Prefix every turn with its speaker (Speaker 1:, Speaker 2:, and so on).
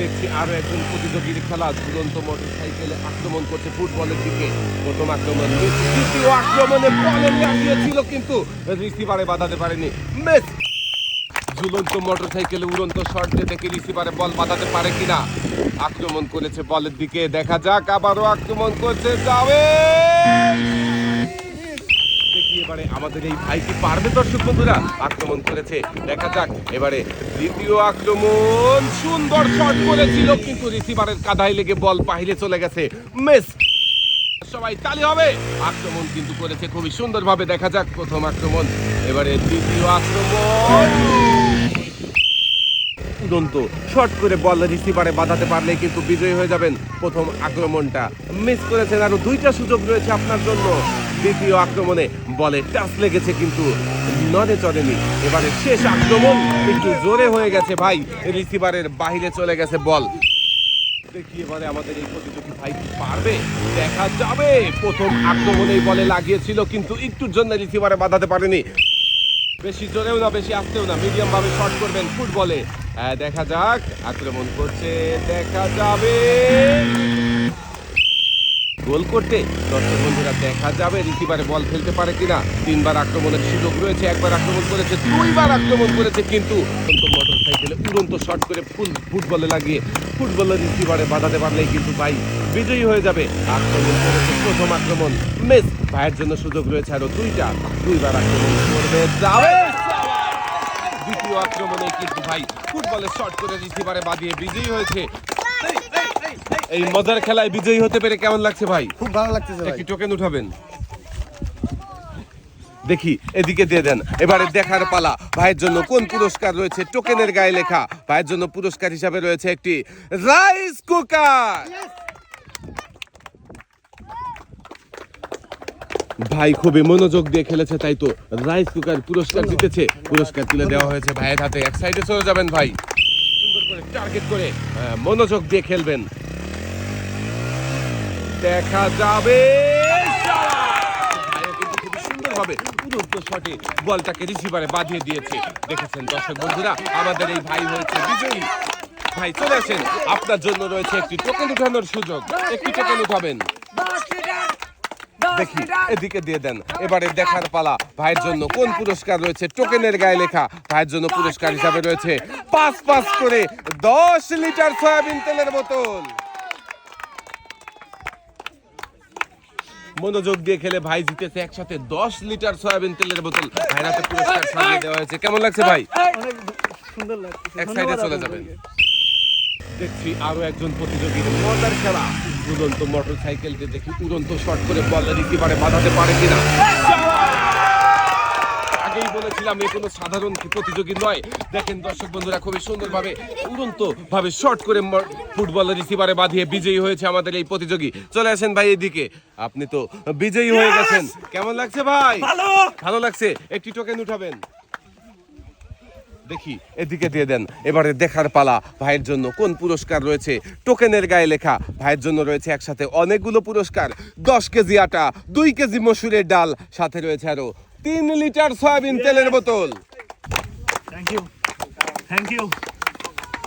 Speaker 1: দেখছি আরও একজন প্রতিযোগীর খেলা। ঝুলন্ত মোটর সাইকেলে আক্রমণ করছে ফুটবলের দিকে। প্রথম আক্রমণ দ্বিতীয় আক্রমণে বলে লাগিয়েছিল, কিন্তু রিসিভারে বাঁধাতে পারেনি ঝুলন্ত মোটর সাইকেলে উড়ন্ত দিয়ে দেখে রিসিভারে বল বাঁধাতে পারে কিনা। আক্রমণ করেছে বলের দিকে। দেখা যাক, আবারও আক্রমণ করছে যাবে এবারে আমাদের এই ভাই কি পারবে দর্শক বন্ধুরা? আক্রমণ করেছে। দেখা যাক, এবারে দ্বিতীয় আক্রমণ। সুন্দর শট করেছিল, কিন্তু রিসিভারের কাঁধায় লেগে বল বাহিরে চলে গেছে। মিস! সবাই তালি হবে। আক্রমণ কিন্তু করেছে খুবই সুন্দরভাবে। দেখা যাক প্রথম আক্রমণ। এবারে দ্বিতীয় আক্রমণ। উড়ন্ত শর্ট করে বল রিসিভারে বাঁধাতে পারলে কিন্তু বিজয়ী হয়ে যাবেন প্রথম আক্রমণটা। মিস করেছেন আরও দুইটা সুযোগ রয়েছে আপনার জন্য। দ্বিতীয় আক্রমণে বলে টাচ লেগেছে কিন্তু নদে চড়েনি। এবারে শেষ আক্রমণ একটু জোরে হয়ে গেছে ভাই, রিসিভারের বাহিরে চলে গেছে বল। দেখি এবারে আমাদের এই প্রতিযোগী ভাই পারবে? দেখা যাবে। প্রথম আক্রমণেই বলে লাগিয়েছিল, কিন্তু একটুর জন্য রিসিভারে বাঁধাতে পারেনি। বেশি জোরেও না, বেশি আসতেও না মিডিয়াম ভাবে শট করবেন ফুটবলে। দেখা যাক, আক্রমণ করছে, দেখা যাবে। গোল করতে দর্শক বন্ধুরা দেখা যাবে রিসিভারে বল ফেলতে পারে কিনা। তিনবার আক্রমণের সুযোগ রয়েছে, একবার আক্রমণ করেছে, দুইবার আক্রমণ করেছে, কিন্তু মোটর সাইকেলে উড়ন্ত শট করে ফুল ফুটবলে লাগিয়ে ফুটবলের রিসিভারে বাঁধাতে পারলেই কিন্তু ভাই বিজয়ী হয়ে যাবে। আক্রমণ করেছে প্রথম আক্রমণ। মিস, ভাইয়ের জন্য সুযোগ রয়েছে আরও দুইটা। দুইবার আক্রমণ করবে যাবে দ্বিতীয় আক্রমণে কিন্তু ভাই ফুটবলে শট করে রিসিভারে বাঁধিয়ে বিজয়ী হয়েছে। এই মজার খেলায় বিজয়ী হতে পেরে কেমন লাগছে ভাই?
Speaker 2: খুব ভালো লাগতেছে ভাই।
Speaker 1: একটি টোকেন উঠাবেন। দেখি এদিকে দিয়ে দেন। এবারে দেখার পালা। ভাইয়ের জন্য কোন পুরস্কার রয়েছে? টোকেনের গায়ে লেখা। ভাইয়ের জন্য পুরস্কার হিসাবে রয়েছে একটি রাইস কুকার ভাই খুবই মনোযোগ দিয়ে খেলেছে তাই তো রাইস কুকার পুরস্কার জিতেছে। পুরস্কার তুলে দেওয়া হয়েছে ভাইয়ের হাতে। এক সাইডে চলে যাবেন ভাই। করে টার্গেট করে মনোযোগ দিয়ে খেলবেন। দেখা যাবে। সুন্দরভাবে উড়ন্ত শটে বলটাকে রিসিভারে বাঁধিয়ে দিয়েছে। দেখেছেন দর্শক বন্ধুরা, আমাদের এই ভাই হয়েছে বিজয়ী। ভাই, চলে আসেন। আপনার জন্য রয়েছে একটি টোকেন উঠানোর সুযোগ। একটি টোকেন উঠাবেন। দেখি, এদিকে দিয়ে দেন। এবারে দেখার পালা। ভাইয়ের জন্য কোন পুরস্কার রয়েছে? টোকেনের গায়ে লেখা। ভাইয়ের জন্য পুরস্কার হিসাবে রয়েছে পাঁচ পাঁচ করে দশ লিটার সয়াবিন তেলের বোতল। মনোযোগ দিয়ে খেলে ভাই জিতেছে একসাথে দশ লিটার সয়াবিন তেলের বোতল। ভাইরাতে পুরস্কার সাজিয়ে দেওয়া হয়েছে। কেমন লাগছে ভাই? এক সাইডে চলে যাবেন। দেখছি আরও একজন প্রতিযোগীর মজার খেলা। উড়ন্ত মোটর সাইকেলকে দেখি উড়ন্ত শর্ট করে বলের ইতিবারে বাঁধাতে পারে কিনা? বলেছিলাম এ কোনো সাধারণ প্রতিযোগী নয়। দেখেন দর্শক বন্ধুরা খুবই সুন্দরভাবে উড়ন্ত ভাবে শর্ট করে ম- ফুটবল রিসিভারে বাঁধিয়ে বিজয়ী হয়েছে আমাদের এই প্রতিযোগী। চলে আসেন ভাই এদিকে। আপনি তো বিজয়ী হয়ে গেছেন। কেমন লাগছে ভাই?
Speaker 2: ভালো!
Speaker 1: ভালো লাগছে? একটি টোকেন উঠাবেন। দেখি এদিকে দিয়ে দেন। এবারে দেখার পালা ভাইয়ের জন্য কোন পুরস্কার রয়েছে? টোকেনের গায়ে লেখা ভাইয়ের জন্য রয়েছে একসাথে অনেকগুলো পুরস্কার। দশ কেজি আটা দুই কেজি মসুরের ডাল সাথে রয়েছে আরও তিন লিটার সয়াবিন তেলের বোতল।
Speaker 2: Thank you thank you